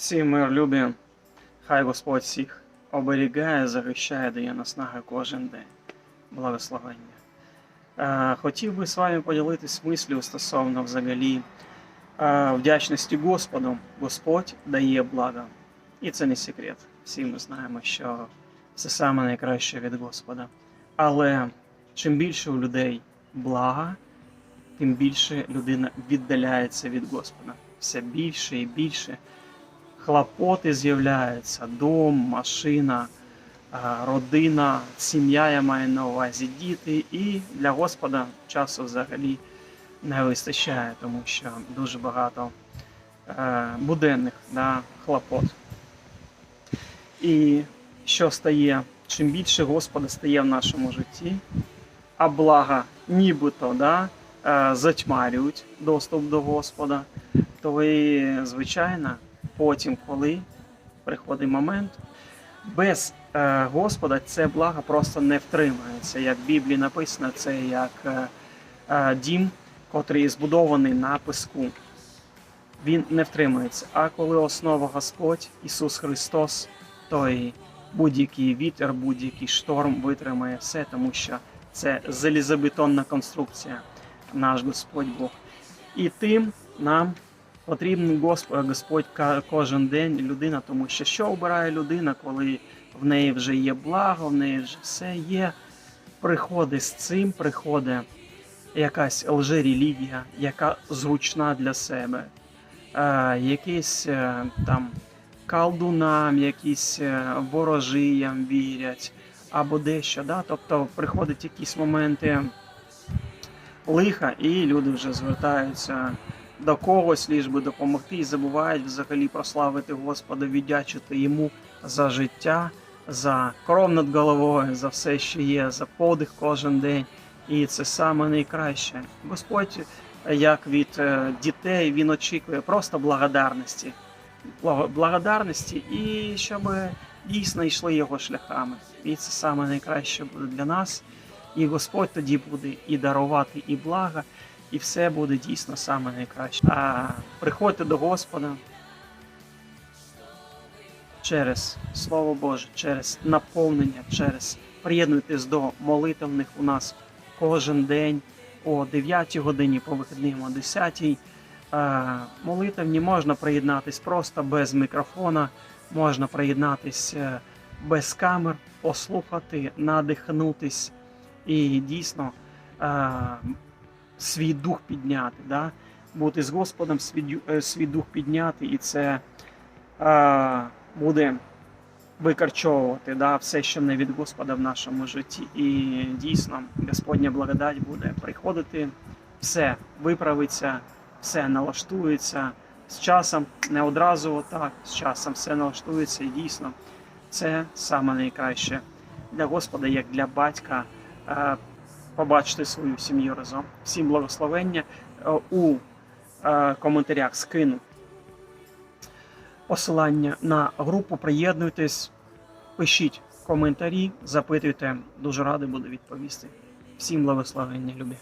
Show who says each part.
Speaker 1: Всі мир любі, хай Господь всіх оберігає, захищає, дає наснаги кожен день. Благословення. Хотів би з вами поділитись мислю стосовно взагалі вдячності Господу. Господь дає благо. І це не секрет. Всі ми знаємо, що це саме найкраще від Господа. Але чим більше у людей блага, тим більше людина віддаляється від Господа. Все більше і більше хлопоти з'являються, дом, машина, родина, сім'я, я маю на увазі діти. І для Господа часу взагалі не вистачає, тому що дуже багато е, буденних да, хлопот. І що стає, чим більше Господа стає в нашому житті, а блага нібито да, е, затьмарюють доступ до Господа, то і, звичайно, потім, коли приходить момент, без е, Господа це благо просто не втримається. Як в Біблії написано, це як е, е, дім, котрий збудований на піску. Він не втримується. А коли основа Господь, Ісус Христос, то і будь-який вітер, будь-який шторм витримає все, тому що це залізобетонна конструкція, наш Господь Бог. І тим нам потрібен Господь, кожен день людина, тому що що обирає людина, коли в неї вже є благо, в неї вже все є. Приходить з цим, приходить якась лжерелігія, яка зручна для себе, е, якісь е, там колдунам, якісь е, ворожіям вірять, або дещо. Да? Тобто приходять якісь моменти лиха, і люди вже звертаються до когось, ліж би допомогти, і забувають взагалі прославити Господа, віддячити йому за життя, за кров над головою, за все, що є, за подих кожен день. І це саме найкраще. Господь, як від е, дітей, він очікує просто благодарності. Благодарності і щоб дійсно йшли його шляхами. І це саме найкраще буде для нас. І Господь тоді буде і дарувати, і благо, і все буде дійсно саме найкраще. А приходьте до Господа через Слово Боже, через наповнення, через приєднуйтесь до молитовних у нас кожен день о 9 годині, по вихідним о 10. Е, Молитовні можна приєднатись просто без мікрофона, можна приєднатись е, без камер, послухати, надихнутись і дійсно е, свій дух підняти, да? бути з Господом, свій, е, дух підняти, і це е, буде викарчовувати да, все, що не від Господа в нашому житті. І дійсно Господня благодать буде приходити, все виправиться, все налаштується з часом, не одразу отак, з часом все налаштується, і дійсно це саме найкраще для Господа, як для батька. Побачити свою сім'ю разом. Всім благословення. Е, У е, коментарях скину посилання на групу. Приєднуйтесь, пишіть коментарі, запитуйте. Дуже радий буду відповісти. Всім благословення, любі.